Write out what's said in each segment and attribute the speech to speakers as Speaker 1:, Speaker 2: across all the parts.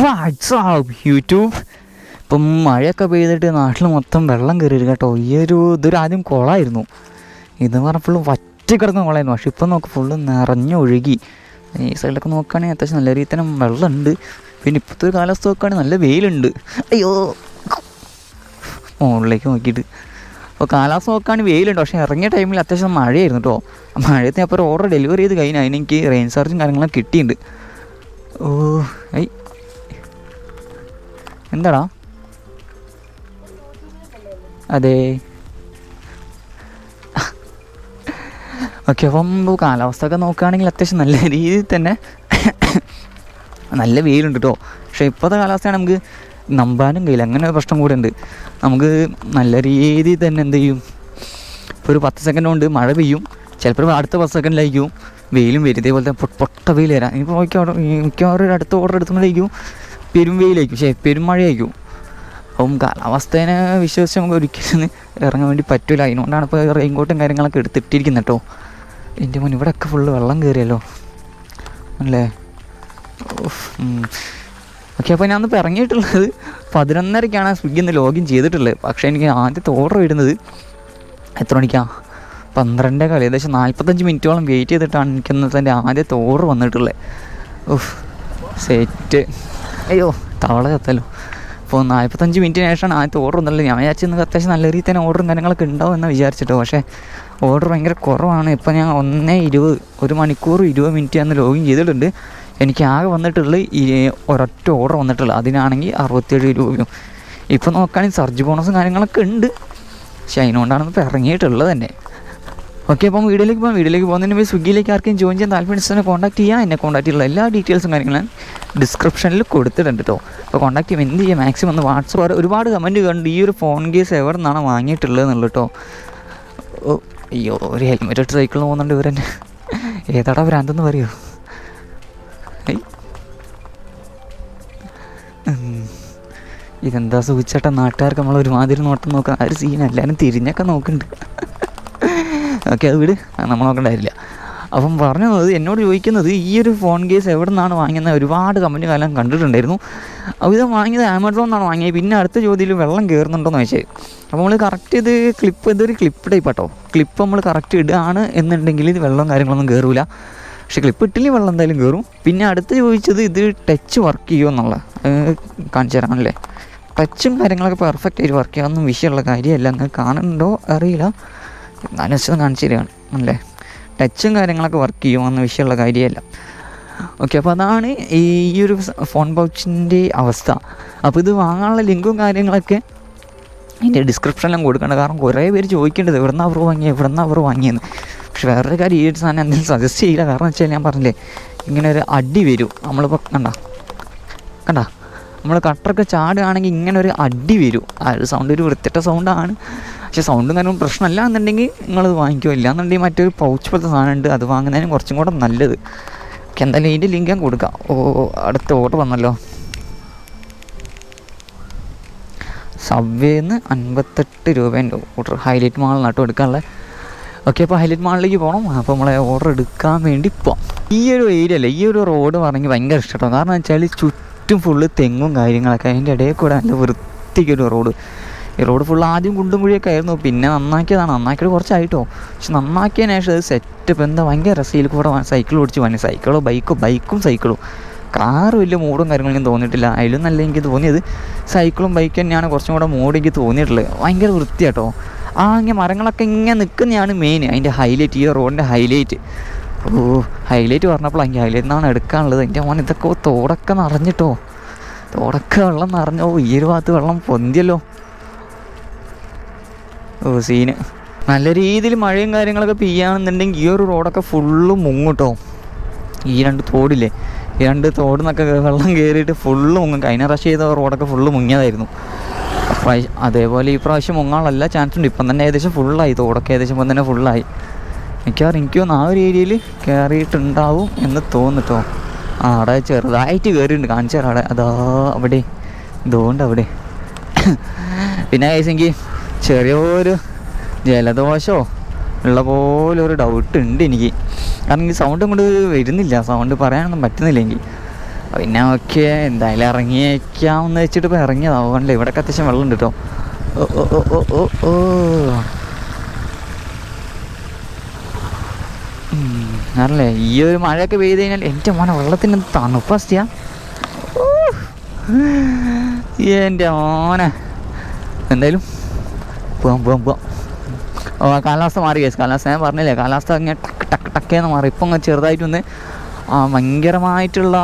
Speaker 1: WhatsApp YouTube. ഇപ്പം മഴയൊക്കെ പെയ്തിട്ട് നാട്ടിൽ മൊത്തം വെള്ളം കയറി കേട്ടോ. ഈ ഒരു ഇതൊരു ആദ്യം കുളമായിരുന്നു ഇതെന്ന് പറഞ്ഞാൽ ഫുള്ള് വറ്റി കിടക്കുന്ന കുളമായിരുന്നു പക്ഷെ ഇപ്പം നോക്ക് ഫുള്ള് നിറഞ്ഞൊഴുകി ഈ സൈഡിലൊക്കെ നോക്കുകയാണെങ്കിൽ അത്യാവശ്യം നല്ല രീതിയിൽ തന്നെ വെള്ളമുണ്ട്. പിന്നെ ഇപ്പോഴത്തെ ഒരു കാലാവസ്ഥ നോക്കുകയാണെങ്കിൽ നല്ല വെയിലുണ്ട്. അയ്യോ. മുകളിലേക്ക് നോക്കിയിട്ട്. അപ്പോൾ കാലാവസ്ഥ നോക്കുകയാണെങ്കിൽ വെയിലുണ്ട്. പക്ഷേ ഇറങ്ങിയ ടൈമിൽ അത്യാവശ്യം മഴയായിരുന്നു കേട്ടോ. മഴയത്ത് ഞാൻ ഇപ്പോൾ ഒരു ഓർഡർ ഡെലിവറി ചെയ്ത് കഴിഞ്ഞാൽ അതിനെനിക്ക് റെയിൻ ചാർജും കാര്യങ്ങളൊക്കെ കിട്ടിയിട്ടുണ്ട്. ഓ ഐ എന്താടാ? അതെ. ഓക്കെ അപ്പം കാലാവസ്ഥ ഒക്കെ നോക്കുകയാണെങ്കിൽ അത്യാവശ്യം നല്ല രീതിയിൽ തന്നെ നല്ല വെയിലുണ്ട് കേട്ടോ പക്ഷേ ഇപ്പോഴത്തെ കാലാവസ്ഥയാണ് നമുക്ക് നമ്പാനും കഴിയില്ല. അങ്ങനെ ഒരു പ്രശ്നം കൂടെ ഉണ്ട് നമുക്ക് നല്ല രീതിയിൽ തന്നെ എന്ത് ചെയ്യും? ഇപ്പോൾ ഒരു പത്ത് സെക്കൻഡ് കൊണ്ട് മഴ പെയ്യും. ചിലപ്പോൾ അടുത്ത പത്ത് സെക്കൻഡിലായിരിക്കും വെയിലും വരും. ഇതേപോലെ തന്നെ പൊട്ട വെയിൽ വരാം. ഇനിയിപ്പോൾ മിക്കവാറും മിക്കവാറും ഒരു അടുത്ത ഓർഡർ എടുക്കുമ്പോഴേക്കും പെരും പക്ഷേ പെരുമഴയായിരിക്കും. അപ്പം കാലാവസ്ഥേനെ വിശ്വസിച്ച് നമുക്ക് ഒരിക്കലും ഇറങ്ങാൻ വേണ്ടി പറ്റില്ല അതിനുകൊണ്ടാണ് ഇപ്പോൾ റെയിൻകോട്ടും കാര്യങ്ങളൊക്കെ എടുത്തിട്ടിരിക്കുന്നത് കേട്ടോ എന്റെ മുൻ ഇവിടെയൊക്കെ ഫുള്ള് വെള്ളം കയറിയല്ലോ അല്ലേ? ഓക്കെ അപ്പോൾ ഞാൻ ഇപ്പോൾ ഇറങ്ങിയിട്ടുള്ളത് പതിനൊന്നരയ്ക്കാണ് സ്വിഗ്ഗി ഒന്ന് ലോഗിൻ ചെയ്തിട്ടുള്ളത്. പക്ഷേ എനിക്ക് ആദ്യത്തെ ഓർഡർ വരുന്നത് എത്ര മണിക്കാ? പന്ത്രണ്ടേ കാലം ഏകദേശം നാൽപ്പത്തഞ്ച് മിനിറ്റോളം വെയിറ്റ് ചെയ്തിട്ടാണ് എനിക്ക് ഇന്നത്തെ എന്റെ ആദ്യത്തെ ഓർഡർ വന്നിട്ടുള്ളത്. ഉഫ് സെറ്റ് അയ്യോ തവള ചത്തല്ലോ. അപ്പോൾ നാൽപ്പത്തഞ്ച് മിനിറ്റിന് ശേഷമാണ് ആദ്യത്തെ ഓർഡർ ഒന്നുള്ളത് ഞാൻ വിചാരിച്ചിരുന്നത് അത്യാവശ്യം നല്ല രീതിയിൽ തന്നെ ഓർഡറും കാര്യങ്ങളൊക്കെ ഉണ്ടാവും എന്ന് വിചാരിച്ചിട്ടോ. പക്ഷേ ഓർഡർ ഭയങ്കര കുറവാണ്. ഇപ്പോൾ ഞാൻ ഒന്നേ ഇരുപത് ഒരു മണിക്കൂർ ഇരുപത് മിനിറ്റ് അന്ന് ലോഗിൻ ചെയ്തിട്ടുണ്ട്. എനിക്ക് ആകെ വന്നിട്ടുള്ളത് ഈ ഒരൊറ്റ ഓർഡർ വന്നിട്ടുള്ളത്. അതിനാണെങ്കിൽ അറുപത്തേഴ് രൂപയും. ഇപ്പോൾ നോക്കുകയാണെങ്കിൽ സർജ് ബോണസും കാര്യങ്ങളൊക്കെ ഉണ്ട്. പക്ഷേ അതിനുകൊണ്ടാണ് ഇപ്പോൾ ഇറങ്ങിയിട്ടുള്ളത് തന്നെ. ഓക്കെ അപ്പം വീഡിയോയിലേക്ക് പോകാം. വീഡിയോയിലേക്ക് പോകുന്നതിന് മുമ്പ് സ്വിഗ്ഗിയിലേക്ക് ആർക്കും ജോയിൻ ചെയ്യാൻ താല്പര്യം കോൺടാക്ട് ചെയ്യാം. എന്നെ കോൺടാക്ട് ചെയ്യുള്ള എല്ലാ ഡീറ്റെയിൽസും കാര്യങ്ങളും ഡിസ്ക്രിപ്ഷനിൽ കൊടുത്തിട്ടുണ്ട് കേട്ടോ അപ്പോൾ കോൺടാക്ട് ചെയ്യുമ്പോൾ എന്ത് ചെയ്യുക മാക്സിമം ഒന്ന് വാട്സപ്പ് ഒരുപാട് കമന്റ് കണ്ട് ഈ ഒരു ഫോൺ കേസ് എവിടെ നിന്നാണ് വാങ്ങിയിട്ടുള്ളത് എന്നുള്ളത് കേട്ടോ അയ്യോ ഒരു ഹെൽമെറ്റ് ഇട്ട് സൈക്കിളിൽ പോകുന്നുണ്ട് ഇവരെന്നെ ഏതാടാ ഭ്രാന്തെന്ന് പറയൂ. ഇതെന്താ സൂചിച്ചേട്ടാ നാട്ടുകാർക്ക് നമ്മൾ ഒരുമാതിരി നോട്ടം നോക്കാം. ആ ഒരു സീൻ എല്ലാവരും തിരിഞ്ഞൊക്കെ നോക്കുന്നുണ്ട്. ഓക്കെ അത് വിട്. നമ്മൾ നോക്കേണ്ട അപ്പം പറഞ്ഞു തന്നത് എന്നോട് ചോദിക്കുന്നത് ഈ ഒരു ഫോൺ കേസ് എവിടെ നിന്നാണ് വാങ്ങുന്നത് ഒരുപാട് കമ്പനി കാലം കണ്ടിട്ടുണ്ടായിരുന്നു. അപ്പോൾ ഇത് വാങ്ങിയത് ആമസോൺ നിന്നാണ് വാങ്ങിയത്. പിന്നെ അടുത്ത ചോദ്യത്തിൽ വെള്ളം കയറുന്നുണ്ടോയെന്ന് ചോദിച്ചത് അപ്പോൾ നമ്മൾ കറക്റ്റ് ഇത് ക്ലിപ്പ് ഇതൊരു ക്ലിപ്പ് ടൈപ്പ് കേട്ടോ ക്ലിപ്പ് നമ്മൾ കറക്റ്റ് ഇടുകയാണ് എന്നുണ്ടെങ്കിൽ ഇത് വെള്ളം കാര്യങ്ങളൊന്നും കയറൂല പക്ഷേ ക്ലിപ്പ് ഇട്ടില്ലേ വെള്ളം എന്തായാലും കയറും പിന്നെ അടുത്ത് ചോദിച്ചത് ഇത് ടച്ച് വർക്ക് ചെയ്യുമോ എന്നുള്ള കാണിച്ചു തരാണല്ലേ ടച്ചും കാര്യങ്ങളൊക്കെ പെർഫെക്റ്റ് ആയിട്ട് വർക്ക് ചെയ്യാമെന്നും വിഷയമുള്ള കാര്യമല്ല. അങ്ങ് കാണുന്നുണ്ടോ അറിയില്ല. എന്നാലും വെച്ചത് കാണിച്ചു തരികയാണ് അല്ലേ? ടച്ചും കാര്യങ്ങളൊക്കെ വർക്ക് ചെയ്യുമോ എന്ന വിഷയമുള്ള കാര്യമല്ല. ഓക്കെ അപ്പോൾ അതാണ് ഈ ഒരു ഫോൺ പൗച്ചിന്റെ അവസ്ഥ. അപ്പോൾ ഇത് വാങ്ങാനുള്ള ലിങ്കും കാര്യങ്ങളൊക്കെ ഇതിന്റെ ഡിസ്ക്രിപ്ഷനിലും കൊടുക്കേണ്ട. കാരണം കുറേ പേര് ചോദിക്കേണ്ടത് എവിടുന്ന അവർ വാങ്ങിയത് എവിടുന്ന അവർ വാങ്ങിയെന്ന്. പക്ഷെ വേറൊരു കാര്യം ഈ ഒരു സാധനം എന്തെങ്കിലും സജസ്റ്റ് ചെയ്യില്ല. കാരണം വെച്ചാൽ ഞാൻ പറഞ്ഞില്ലേ ഇങ്ങനെ ഒരു അടി വരും. നമ്മളിപ്പോൾ കണ്ട കണ്ട? നമ്മൾ കട്ടറൊക്കെ ചാടുകയാണെങ്കിൽ ഇങ്ങനെ ഒരു അടി വരും. ആ ഒരു സൗണ്ട് ഒരു വൃത്തിട്ട സൗണ്ടാണ് പക്ഷേ സൗണ്ടും കാര്യവും പ്രശ്നമല്ല എന്നുണ്ടെങ്കിൽ നിങ്ങളത് വാങ്ങിക്കുമോ ഇല്ല എന്നുണ്ടെങ്കിൽ മറ്റൊരു പൗച്ച് പോലത്തെ സാധനം ഉണ്ട്. അത് വാങ്ങുന്നതിനും കുറച്ചും കൂടെ നല്ലത്. എന്തായാലും ഇതിന്റെ ലിങ്ക് ഞാൻ കൊടുക്കാം. ഓ അടുത്ത ഓർഡർ വന്നല്ലോ. സബ്വേന്ന് അൻപത്തെട്ട് രൂപേന്റെ ഓർഡർ ഹൈലൈറ്റ് മാളിൽ നട്ടു എടുക്കാനുള്ള. ഓക്കെ അപ്പോൾ ഹൈലൈറ്റ് മാളിലേക്ക് പോകണം അപ്പോൾ നമ്മളെ ഓർഡർ എടുക്കാൻ വേണ്ടി പോകാം ഈ ഒരു ഏരിയ അല്ലേ ഈ ഒരു റോഡ് പറഞ്ഞെങ്കിൽ ഭയങ്കര ഇഷ്ടമാണ് കാരണം വെച്ചാൽ ചുറ്റും ഫുള്ള് തെങ്ങും കാര്യങ്ങളൊക്കെ. അതിന്റെ ഇടയിൽ കൂടെ നല്ല വൃത്തിക്കൊരു റോഡ് ഈ റോഡ് ഫുള്ള് ആദ്യം കുണ്ടും കുഴിയൊക്കെ ആയിരുന്നു. പിന്നെ നന്നാക്കിയതാണ്. നന്നാക്കിയത് കുറച്ചായിട്ടോ. പക്ഷെ നന്നാക്കിയതിന് ശേഷം അത് സെറ്റപ്പ് എന്താ ഭയങ്കര രസയിൽ കൂടെ സൈക്കിൾ ഓടിച്ച് വന്നു സൈക്കിളോ ബൈക്കോ ബൈക്കും സൈക്കിളും കാറ് വലിയ മൂടും കാര്യങ്ങളൊന്നും തോന്നിയിട്ടില്ല. അതിലും നല്ല എനിക്ക് തോന്നിയത് സൈക്കിളും ബൈക്ക് തന്നെയാണ് കുറച്ചും കൂടെ മൂഡ് എനിക്ക് തോന്നിയിട്ടുള്ളത്. ഭയങ്കര വൃത്തിയാട്ടോ. ആ ഇങ്ങനെ മരങ്ങളൊക്കെ ഇങ്ങനെ നിൽക്കുന്നതാണ് മെയിൻ അതിന്റെ ഹൈലൈറ്റ് ഈ റോഡിന്റെ ഹൈലൈറ്റ് ഓ ഹൈലൈറ്റ് പറഞ്ഞപ്പോൾ എനിക്ക് ഹൈലൈറ്റ് നിന്നാണ് എടുക്കാനുള്ളത്. എന്റെ മോൻ ഇതൊക്കെ തോടൊക്കെ നിറഞ്ഞിട്ടോ. തോടൊക്കെ വെള്ളം നിറഞ്ഞോ. ഈ ഒരു ഭാഗത്ത് വെള്ളം പൊന്തിയല്ലോ. സീന്. നല്ല രീതിയിൽ മഴയും കാര്യങ്ങളൊക്കെ പെയ്യാണെന്നുണ്ടെങ്കിൽ ഈ ഒരു റോഡൊക്കെ ഫുള്ള് മുങ്ങൂട്ടോ. ഈ രണ്ട് തോടില്ലേ? ഈ രണ്ട് തോടിന്നൊക്കെ വെള്ളം കയറിയിട്ട് ഫുള്ള് മുങ്ങും. കഴിഞ്ഞ റഷ് ചെയ്ത റോഡൊക്കെ ഫുള്ള് മുങ്ങിയതായിരുന്നു. അതേപോലെ ഈ പ്രാവശ്യം മുങ്ങാനുള്ള ചാൻസ് ഉണ്ട്. ഇപ്പം തന്നെ ഏകദേശം ഫുള്ളായി തോടൊക്കെ ഏകദേശം ഇപ്പം തന്നെ ഫുള്ളായി മിക്കവാറും എനിക്കും ആ ഒരു ഏരിയയിൽ കയറിയിട്ടുണ്ടാവും എന്ന് തോന്നിട്ടോ ആ അവിടെ ചെറുതായിട്ട് കയറിയിട്ടുണ്ട് കാണിച്ചു തരാം അവിടെ അതാ അവിടെ. ഇതുകൊണ്ട് അവിടെ. പിന്നെ എനിക്ക് ചെറിയൊരു ജലദോഷമോ ഉള്ള പോലെ ഒരു ഡൗട്ട് ഉണ്ട് എനിക്ക്. കാരണം ഈ സൗണ്ട് കൊണ്ട് വരുന്നില്ല. സൗണ്ട് പറയാനൊന്നും പറ്റുന്നില്ല എനിക്ക് പിന്നെ ഓക്കെ എന്തായാലും ഇറങ്ങിയേക്കാമെന്ന് വെച്ചിട്ട് ഇപ്പോൾ ഇറങ്ങിയത്. അതുകൊണ്ട് ഇവിടെ അത്യാവശ്യം വെള്ളം ഉണ്ട് കേട്ടോ ഓ ഓ ഓ ഓ ഓ. ഓ അല്ലേ ഈ ഒരു മഴയൊക്കെ പെയ്ത് കഴിഞ്ഞാൽ എന്റെ മോനെ വെള്ളത്തിന് തണുപ്പസ്തിയാ എന്റെ മോനെ. എന്തായാലും പോവാം പോവാം ഓ കാലാവസ്ഥ മാറി കേസ് കാലാവസ്ഥ ഞാൻ പറഞ്ഞില്ലേ? കാലാവസ്ഥ ഇങ്ങനെ ടക്ക് ടക്ക് ടക്കേന്ന് മാറി. ഇപ്പം അങ്ങ് ചെറുതായിട്ടൊന്ന് ഭയങ്കരമായിട്ടുള്ള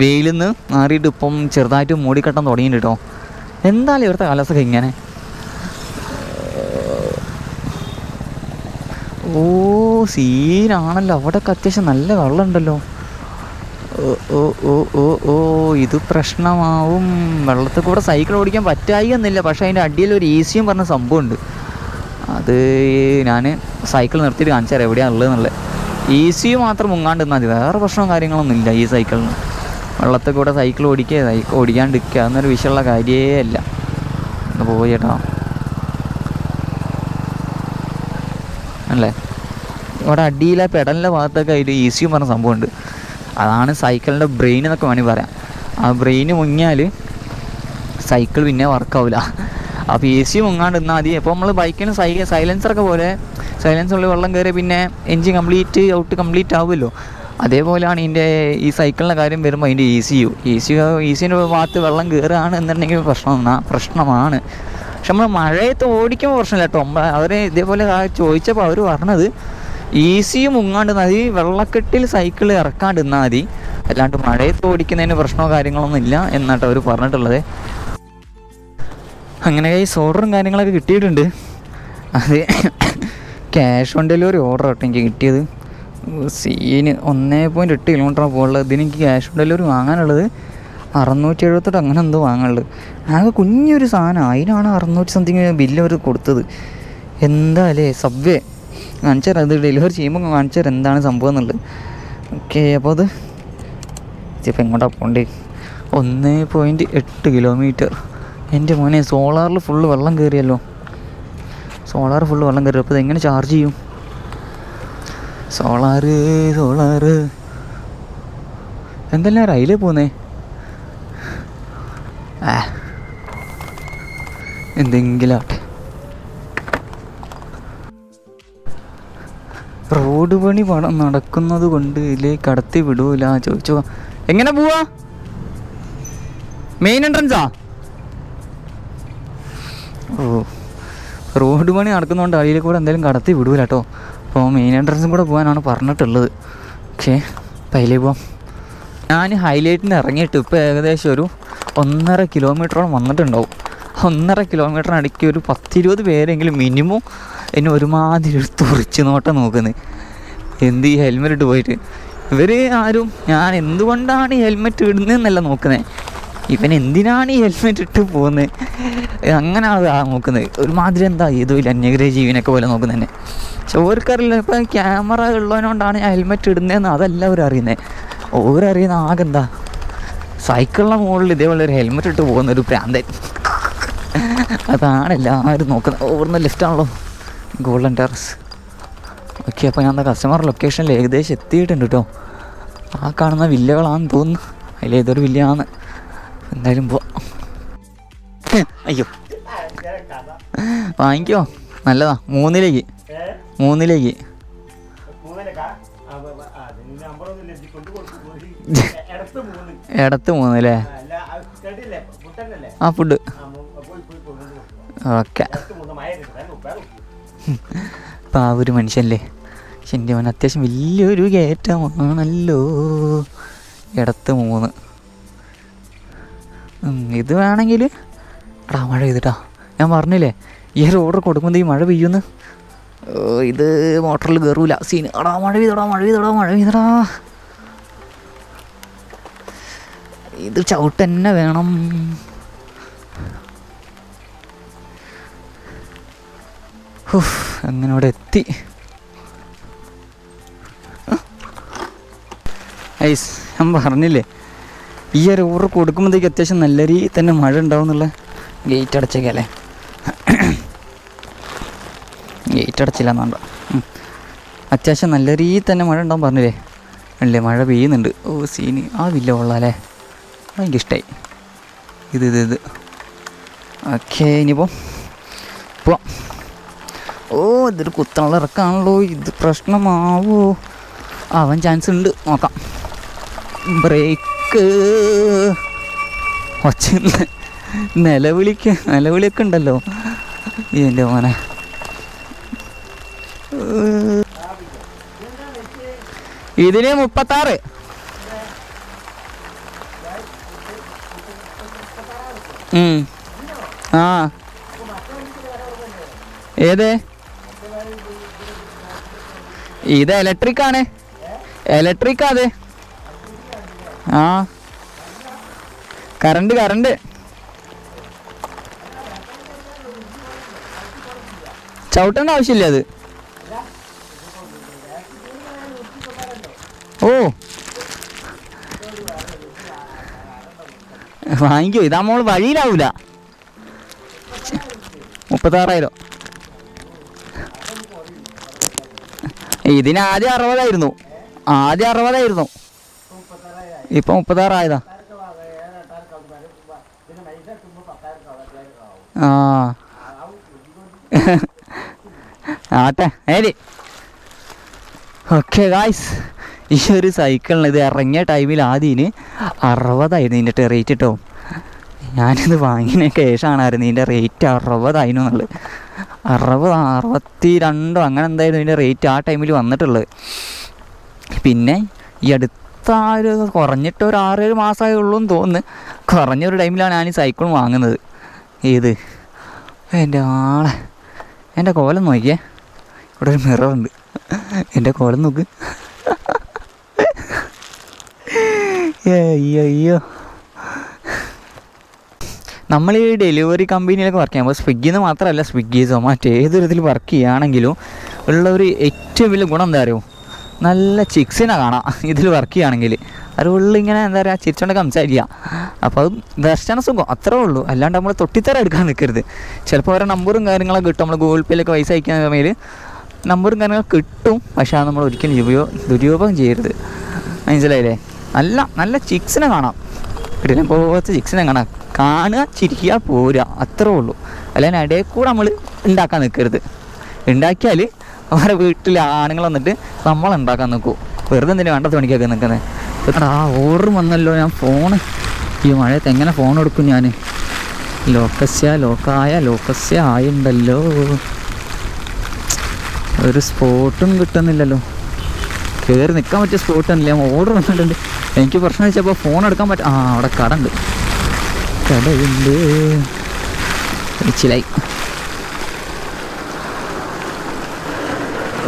Speaker 1: വെയിലിൽ നിന്ന് മാറിയിട്ട് ഇപ്പം ചെറുതായിട്ട് മൂടിക്കെട്ടാൻ തുടങ്ങിയിട്ടുണ്ട് കേട്ടോ എന്തായാലും ഇവിടുത്തെ കാലാവസ്ഥ ഇങ്ങനെ. ഓ സീനാണല്ലോ. അവിടെയൊക്കെ അത്യാവശ്യം നല്ല വെള്ളം ഉണ്ടല്ലോ ഓ ഓ ഓ ഓ ഇത് പ്രശ്നമാവും. വെള്ളത്തിൽ കൂടെ സൈക്കിൾ ഓടിക്കാൻ പറ്റായി എന്നില്ല പക്ഷേ അതിന്റെ അടിയിൽ ഒരു ഈസിയും പറഞ്ഞ സംഭവമുണ്ട്. അത് ഞാൻ സൈക്കിൾ നിർത്തിയിട്ട് കാണിച്ചു തരാം എവിടെയാണ് ഉള്ളതെന്നുള്ളത്. ഈസി മാത്രം മുങ്ങാണ്ട് നിന്നാൽ മതി. വേറെ പ്രശ്നവും കാര്യങ്ങളൊന്നും ഇല്ല ഈ സൈക്കിളിന് വെള്ളത്തിൽ കൂടെ സൈക്കിൾ ഓടിക്കുക സൈക്കിൾ ഓടിക്കാണ്ടിരിക്കുക. എന്നൊരു വിഷയമുള്ള കാര്യമേ അല്ല. ഒന്ന് പോയി ചേട്ടാ അല്ലേ? ഇവിടെ അടിയിലെ പെടലിന്റെ ഭാഗത്തൊക്കെ അതിൽ ഈസിയും പറഞ്ഞ സംഭവമുണ്ട്. അതാണ് സൈക്കിളിന്റെ ബ്രെയിൻ എന്നൊക്കെ വേണമെങ്കിൽ പറയാം. ആ ബ്രെയിൻ മുങ്ങിയാൽ സൈക്കിൾ പിന്നെ വർക്കാവില്ല അപ്പോൾ എ സി മുങ്ങാണ്ട് നിന്നാൽ മതി. അപ്പോൾ നമ്മൾ ബൈക്കിന് സൈ സൈലൻസറൊക്കെ പോലെ സൈലൻസറിൽ വെള്ളം കയറി പിന്നെ എൻജിൻ കംപ്ലീറ്റ് ഔട്ട് കംപ്ലീറ്റ് ആവുമല്ലോ. അതേപോലെയാണ് ഇതിന്റെ ഈ സൈക്കിളിന്റെ കാര്യം വരുമ്പോൾ അതിന്റെ A C U. A C A സിന്റെ ഭാഗത്ത് വെള്ളം കയറുകയാണ് എന്നുണ്ടെങ്കിൽ പ്രശ്നം പ്രശ്നമാണ്. പക്ഷെ നമ്മൾ മഴയത്ത് ഓടിക്കുമ്പോൾ പ്രശ്നമില്ല കേട്ടോ. അവർ ഇതേപോലെ ചോദിച്ചപ്പോൾ അവർ പറഞ്ഞത് ഈസി മുങ്ങാണ്ട് മതി. വെള്ളക്കെട്ടിൽ സൈക്കിൾ ഇറക്കാണ്ട് നിന്നാൽ മതി. അല്ലാണ്ട് മഴയത്ത് ഓടിക്കുന്നതിന് പ്രശ്നമോ കാര്യങ്ങളൊന്നും ഇല്ല എന്നാട്ടോ അവർ പറഞ്ഞിട്ടുള്ളത്. അങ്ങനെ ഈ ഓർഡറും കാര്യങ്ങളൊക്കെ കിട്ടിയിട്ടുണ്ട്. അത് ക്യാഷ് ഓൺ ഡെലിവറി ഓർഡർ കേട്ടോ എനിക്ക് കിട്ടിയത്. സീന് ഒന്നേ പോയിന്റ് എട്ട് കിലോമീറ്ററാണ് പോകുള്ളത് ഇതിന് എനിക്ക് ക്യാഷ് ഓൺ ഡെലിവറി വാങ്ങാനുള്ളത് അറുന്നൂറ്റി എഴുപത്തെട്ട് അങ്ങനെ എന്തോ വാങ്ങാനുള്ളത്. ആകെ കുഞ്ഞൊരു സാധനം. അതിനാണ് അറുന്നൂറ്റി സംതിങ് ബില്ല് അവർ കൊടുത്തത്. എന്താ അല്ലേ? സബ്വേ. കാണിച്ചു തരാം അത് ഡെലിവറി ചെയ്യുമ്പോൾ കാണിച്ചു തരാം എന്താണ് സംഭവം എന്നുള്ളത്. ഓക്കെ അപ്പോൾ അത് ഇതിപ്പോൾ എങ്ങോട്ടാണ് പോകണ്ടേ ഒന്ന് പോയിന്റ് എട്ട് കിലോമീറ്റർ എന്റെ മോനെ സോളാറിൽ ഫുള്ള് വെള്ളം കയറിയല്ലോ സോളാർ ഫുള്ള് വെള്ളം കയറി അപ്പോൾ ഇതെങ്ങനെ ചാർജ് ചെയ്യും? സോളാറ് സോളാറ് എന്തെല്ലാം റൈലേ പോന്നേ എന്തെങ്കിലും? ആട്ടെ റോഡ് പണി പണം നടക്കുന്നത് കൊണ്ട് ഇതിലേക്ക് കടത്തി വിടൂല. ചോദിച്ചു എങ്ങനെ പോവാ? മെയിൻ എൻട്രൻസാ ഓ റോഡ് പണി നടക്കുന്നതുകൊണ്ട് അതിൽ കൂടെ എന്തായാലും കടത്തി വിടൂല കേട്ടോ അപ്പോൾ മെയിൻ എൻട്രൻസും കൂടെ പോകാനാണ് പറഞ്ഞിട്ടുള്ളത്. പക്ഷേ പൈലേ പോവാം ഞാൻ ഹൈലൈറ്റിന് ഇറങ്ങിയിട്ട് ഇപ്പോൾ ഏകദേശം ഒരു ഒന്നര കിലോമീറ്ററോളം വന്നിട്ടുണ്ടാവും. ഒന്നര കിലോമീറ്ററിനടയ്ക്ക് ഒരു പത്തിരുപത് പേരെങ്കിലും മിനിമം എന്നെ ഒരുമാതിരി ഒരു തുറിച്ച് നോട്ടം നോക്കുന്നത് എന്ത് ഈ ഹെൽമെറ്റ് ഇട്ട് പോയിട്ട്? ഇവർ ആരും ഞാൻ എന്തുകൊണ്ടാണ് ഈ ഹെൽമെറ്റ് ഇടുന്നതെന്നല്ല നോക്കുന്നത് ഇവൻ എന്തിനാണ് ഈ ഹെൽമെറ്റ് ഇട്ട് പോകുന്നത് അങ്ങനെയാണ് ആ നോക്കുന്നത് ഒരുമാതിരി എന്താ ഏതോ ഇല്ല അന്യഗ്രഹ ജീവനൊക്കെ പോലെ നോക്കുന്നത് തന്നെ പക്ഷെ ഓർക്കറിയില്ല. ഇപ്പം ക്യാമറ ഉള്ളതിനോണ്ടാണ് ഞാൻ ഹെൽമെറ്റ് ഇടുന്നതെന്ന് അതല്ല അവർ അറിയുന്നത് ഓരറിയുന്ന ആകെ എന്താ? സൈക്കിളിന്റെ മുകളിൽ ഇതേപോലെ ഒരു ഹെൽമെറ്റ് ഇട്ട് പോകുന്ന ഒരു പ്രാന്തൻ. അതാണ് എല്ലാവരും നോക്കുന്നത് ഓർന്ന ലിഫ്റ്റാണല്ലോ. ഗോൾഡൻ ടെറസ് ഓക്കെ അപ്പോൾ ഞാൻ കസ്റ്റമർ ലൊക്കേഷനിൽ ഏകദേശം എത്തിയിട്ടുണ്ട് കേട്ടോ ആ കാണുന്ന വില്ലകളാണെന്ന് തോന്നുന്നു. അതിലേതൊരു വില്ലയാണ്. എന്തായാലും പോ അയ്യോ. വാങ്ങിക്കോ. നല്ലതാ. മൂന്നിലേക്ക്. മൂന്നിലേക്ക്. ഇടത്ത് മൂന്ന് അല്ലേ ആ ഫുഡ് ഓക്കെ അപ്പം ആ ഒരു മനുഷ്യല്ലേ പക്ഷെ എന്റെ അവൻ അത്യാവശ്യം വലിയൊരു കയറ്റമാണല്ലോ. ഇടത്ത് മൂന്ന്. ഇത് വേണമെങ്കിൽ എടാ മഴ ചെയ്തിട്ടാ ഞാൻ പറഞ്ഞില്ലേ ഈ ഒരു ഓർഡർ കൊടുക്കുമ്പോൾ ഈ മഴ പെയ്യുമെന്ന് ഇത് മോട്ടറിൽ കയറൂല സീൻ. എടാ മഴ പെയ്തടാ മഴ പെയ്തടാ മഴ പെയ്തടാ. ഇത് ചവിട്ടെന്നെ വേണം. അങ്ങനെ അവിടെ എത്തി. ഐസ് ഞാൻ പറഞ്ഞില്ലേ ഈ ഒരു ഓർഡർ കൊടുക്കുമ്പോഴത്തേക്ക് അത്യാവശ്യം നല്ല രീതിയിൽ തന്നെ മഴ ഉണ്ടാവും എന്നുള്ള ഗേറ്റ് അടച്ചേക്കല്ലേ ഗേറ്റ് അടച്ചില്ല എന്നുണ്ട അത്യാവശ്യം നല്ല രീതിയിൽ തന്നെ മഴ ഉണ്ടാവും പറഞ്ഞില്ലേ? അല്ലേ മഴ പെയ്യുന്നുണ്ട്. ഓ സീന്. ആ വില്ല കൊള്ളാല്ലേ എനിക്കിഷ്ടമായി ഇത് ഇത് ഇത്. ഓക്കെ ഇനിയിപ്പോൾ പോവാം. ഓ ഇതൊരു കുത്തനുള്ള ഇറക്കാണല്ലോ. ഇത് പ്രശ്നമാവോ? അവൻ ചാൻസ് ഉണ്ട്. നോക്കാം. ബ്രേക്ക്. ഒച്ച നിലവിളിക്ക് നിലവിളിയൊക്കെ ഉണ്ടല്ലോ. എന്റെ മോനെ. ഇതിന് മുപ്പത്താറ്. ആ. ഏത്? ഇത് ഇലക്ട്രിക് ആണ്. ഇലക്ട്രിക് അത്. ആ. കറണ്ട് കറണ്ട് ചവിട്ടേണ്ട ആവശ്യമില്ല അത്. ഓ. വാങ്ങിക്കോ. ഇതാ മോൾ വഴിയിലാവൂല. മുപ്പത്താറായിരം. ഇതിന് ആദ്യം അറുപതായിരുന്നു. ആദ്യം അറുപതായിരുന്നു. ഇപ്പൊ മുപ്പത്താറായതാ. ആ. ആട്ടെ ഏരി ഓക്കെ ഗായ്സ് ഈ ഒരു സൈക്കിളിന് ഇത് ഇറങ്ങിയ ടൈമിൽ ആദ്യം അറുപതായിരുന്നു ഇതിന്റെ റേറ്റ് കേട്ടോ ഞാനിത് വാങ്ങിയ ശേഷമാണായിരുന്നു ഇതിന്റെ റേറ്റ് അറുപതായിരുന്നു എന്നുള്ളത്. അറുപത് അറുപത്തി രണ്ടോ അങ്ങനെ എന്തായിരുന്നു ഇതിന്റെ റേറ്റ് ആ ടൈമിൽ വന്നിട്ടുള്ളത്. പിന്നെ ഈ അടുത്ത ആ ഒരു കുറഞ്ഞിട്ട് ഒരു ആറേഴ് മാസമായ ഉള്ളൂ എന്ന് തോന്നുന്നു കുറഞ്ഞൊരു ടൈമിലാണ് ഞാൻ ഈ സൈക്കിൾ വാങ്ങുന്നത്. ഏത്? എന്റെ ആളെ. എന്റെ കോലം നോക്കിയേ. ഇവിടെ ഒരു മിററുണ്ട് എന്റെ കോലം നോക്ക്. അയ്യോ അയ്യോ. നമ്മൾ ഈ ഡെലിവറി കമ്പനിയിലൊക്കെ വർക്ക് ചെയ്യുമ്പോൾ സ്വിഗ്ഗിന്ന് മാത്രമല്ല സ്വിഗ്ഗി സൊമാറ്റോ ഏതൊരു വർക്ക് ചെയ്യുകയാണെങ്കിലും ഉള്ള ഒരു ഏറ്റവും വലിയ ഗുണം എന്താ അറിയോ? നല്ല ചിക്സിനെ കാണാം ഇതിൽ വർക്ക് ചെയ്യുകയാണെങ്കിൽ. അത് ഉള്ളിൽ ഇങ്ങനെ എന്താ പറയുക ചിരിച്ചോണ്ട് സംസാരിക്കുക. അപ്പോൾ അത് ദർശന സുഖം അത്രേ ഉള്ളൂ. അല്ലാണ്ട് നമ്മൾ തൊട്ടിത്തര എടുക്കാൻ നിൽക്കരുത് ചിലപ്പോൾ ഓരോ നമ്പറും കാര്യങ്ങളൊക്കെ കിട്ടും. നമ്മൾ ഗൂഗിൾ പേയിലൊക്കെ പൈസ അയക്കുന്ന സമയത്ത് നമ്പറും കാര്യങ്ങളൊക്കെ കിട്ടും. പക്ഷേ അത് നമ്മൾ ഒരിക്കലും ഉപയോ ദുരുപയോഗം ചെയ്യരുത്. മനസ്സിലായില്ലേ? നല്ല നല്ല ചിക്സിനെ കാണാം. കിട്ടില്ല പോകാത്ത ചിക്സിനെ കാണാം. കാണുക ചിരിക്കുക പോരുക. അത്രേ ഉള്ളൂ. അല്ലെങ്കിൽ ഇടയിൽ കൂടെ നമ്മൾ ഉണ്ടാക്കാൻ നിൽക്കരുത് ഉണ്ടാക്കിയാൽ അവരുടെ വീട്ടിൽ ആണുങ്ങൾ വന്നിട്ട് നമ്മൾ ഉണ്ടാക്കാൻ നിൽക്കൂ വെറുതെ എന്തിനാ വേണ്ടത് പണിക്കൊക്കെ നിൽക്കുന്നത് ആ ഓർഡർ വന്നല്ലോ ഞാൻ ഫോണ് ഈ മഴയത്ത് എങ്ങനെ ഫോൺ എടുക്കും ഞാൻ ലോക്കസ്യ ലോക്കായ ലോക്കസ്യ ആയുണ്ടല്ലോ. ഒരു സ്പോട്ടും കിട്ടുന്നില്ലല്ലോ. കയറി നിൽക്കാൻ പറ്റിയ സ്പോട്ടൊന്നുമില്ല ഓർഡർ വന്നിട്ടുണ്ട്. എനിക്ക് പ്രശ്നം വെച്ചപ്പോൾ ഫോൺ എടുക്കാൻ പറ്റും ആ അവിടെ കട ഉണ്ട്. കടയുണ്ട്. മനസ്സിലായി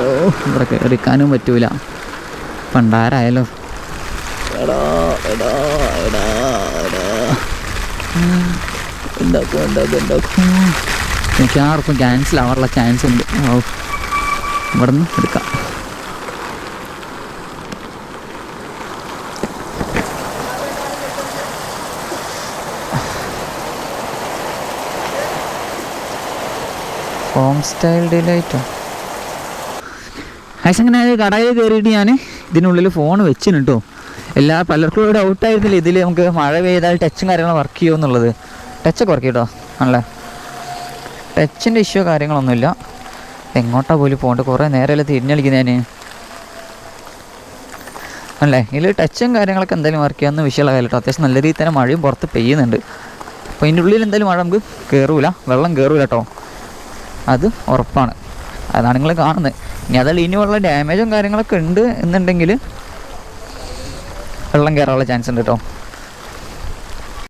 Speaker 1: ഓ ഇവിടെ കയറിക്കാനും പറ്റൂല. പണ്ടാരായാലോ എടാ എടാ എടാ എടാ. ഉണ്ടാക്കും ഉണ്ടാക്കും ഉണ്ടാക്കും എനിക്ക് ആർക്കും ക്യാൻസൽ ആവാനുള്ള ചാൻസ് ഉണ്ട്. ഓ ഇവിടെ നിന്ന് എടുക്കാം. സ്റ്റൈൽ ഡിലൈറ്റോ അങ്ങനെ കടയിൽ കയറിയിട്ട് ഞാൻ ഇതിനുള്ളിൽ ഫോൺ വെച്ചിന് കേട്ടോ എല്ലാ പലർക്കും ഇവിടെ ഔട്ടായിരുന്നില്ല ഇതിൽ നമുക്ക് മഴ പെയ്താൽ ടച്ചും കാര്യങ്ങളും വർക്ക് ചെയ്യുമോ എന്നുള്ളത്. ടച്ചൊക്കെ വർക്ക് ചെയ്യട്ടോ ആണല്ലേ? ടച്ചിന്റെ ഇഷ്യൂ കാര്യങ്ങളൊന്നുമില്ല. എങ്ങോട്ടാ പോലും പോകേണ്ടത്? കുറേ നേരമല്ലേ തിരിഞ്ഞളിക്കുന്നത് ഞാൻ അല്ലേ ഇതിൽ ടച്ചും കാര്യങ്ങളൊക്കെ എന്തായാലും വർക്ക് ചെയ്യാമെന്ന് വിഷയമുള്ള കാര്യം കേട്ടോ അത്യാവശ്യം നല്ല രീതിയിൽ തന്നെ മഴയും പുറത്ത് പെയ്യുന്നുണ്ട്. അപ്പോൾ ഇതിന്റെ ഉള്ളിൽ എന്തായാലും മഴ നമുക്ക് കയറൂല വെള്ളം കയറൂല കേട്ടോ അത് ഉറപ്പാണ്. അതാണ് നിങ്ങൾ കാണുന്നത്. ഇനി അതല്ല ഇനിയുള്ള ഡാമേജും കാര്യങ്ങളൊക്കെ ഉണ്ട് എന്നുണ്ടെങ്കിൽ വെള്ളം കയറാനുള്ള ചാൻസ് ഉണ്ട് കേട്ടോ